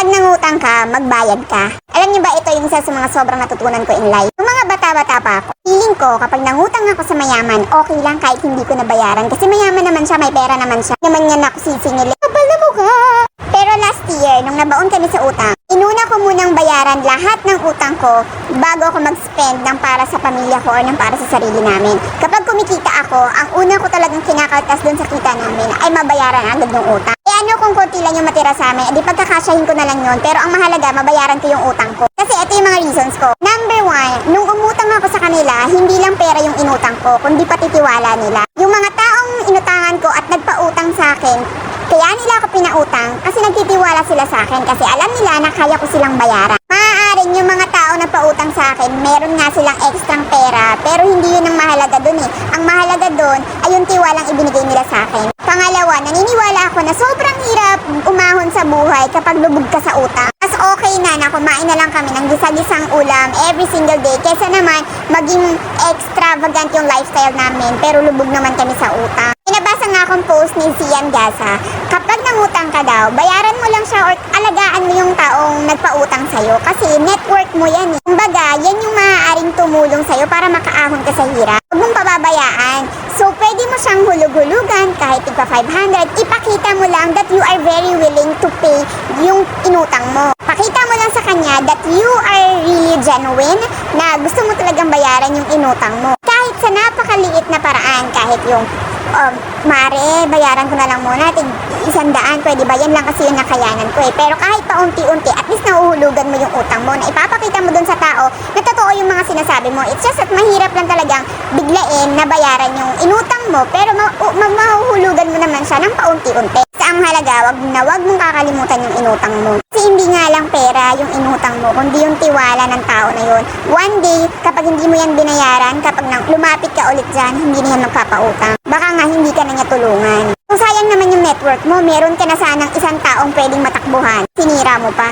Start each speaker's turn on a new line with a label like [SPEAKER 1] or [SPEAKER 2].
[SPEAKER 1] Kapag nangutang ka, magbayad ka. Alam niyo ba ito yung isa sa mga sobrang natutunan ko in life? Nung mga bata-bata pa ako, feeling ko kapag nangutang ako sa mayaman, okay lang kahit hindi ko nabayaran. Kasi mayaman naman siya, may pera naman siya. Naman niya ako sisingil. Kapal na mukha! Pero last year, nung nabaon kami sa utang, inuna ko munang bayaran lahat ng utang ko bago ako mag-spend ng para sa pamilya ko or ng para sa sarili namin. Kapag kumikita ako, ang una ko talagang kinakaltas dun sa kita namin ay mabayaran agad yung utang. Eh matira sa amin, edi pagkakasyahin ko na lang yun. Pero ang mahalaga, mabayaran ko yung utang ko. Kasi ito yung mga reasons ko. Number one, nung umutang ako sa kanila, hindi lang pera yung inutang ko, kundi pati tiwala nila. Yung mga taong inutangan ko at nagpautang sa akin, kaya nila ako pinautang kasi nagtitiwala sila sa akin kasi alam nila na kaya ko silang bayaran. Maaaring yung mga tao na pautang sa akin, meron nga silang ekstrang pera pero hindi yun ang mahalaga dun eh. Ang mahalaga dun ay yung tiwalang ibinigay nila sa akin. Lubog ka sa utang. Mas okay na na kumain na lang kami ng gisa-gisang ulam every single day kesa naman maging extravagant yung lifestyle namin pero lubog naman kami sa utang. Pinabasa nga akong post ni Sian Gasa, kapag nangutang ka daw, bayaran mo lang siya or alagaan mo yung taong nagpautang sa'yo kasi network mo yan eh. Kumbaga, yan yung maaaring tumulong sa'yo para makaahon ka sa hirap. Huwag mong pababayaan. So, pwede mo siyang hulug-hulugan kahit tigpa 500. Ipakita mo lang that you inutang mo. Pakita mo lang sa kanya that you are really genuine na gusto mo talagang bayaran yung inutang mo. Kahit sa napakaliit na paraan, kahit yung um, mare, bayaran ko na lang muna, tig isang daan, pwede ba? Yan lang kasi yung nakayanan ko eh. Pero kahit pa unti-unti, at least nauhulugan mo yung utang mo, na ipapakita mo dun sa tao na totoo yung mga sinasabi mo. It's just that mahirap lang talagang biglain na bayaran yung inutang mo, pero ma- ma- mahuhulugan mo naman siya ng paunti-unti. Ang halaga, wag na wag mong kakalimutan yung inutang mo. Kasi hindi nga lang pera yung inutang mo, kundi yung tiwala ng tao na yun. One day, kapag hindi mo yan binayaran, kapag nang lumapit ka ulit dyan, hindi na yan magpapautang. Baka nga hindi ka na niya tulungan. Kung sayang naman yung network mo, meron ka na sanang isang taong pwedeng matakbuhan. Sinira mo pa.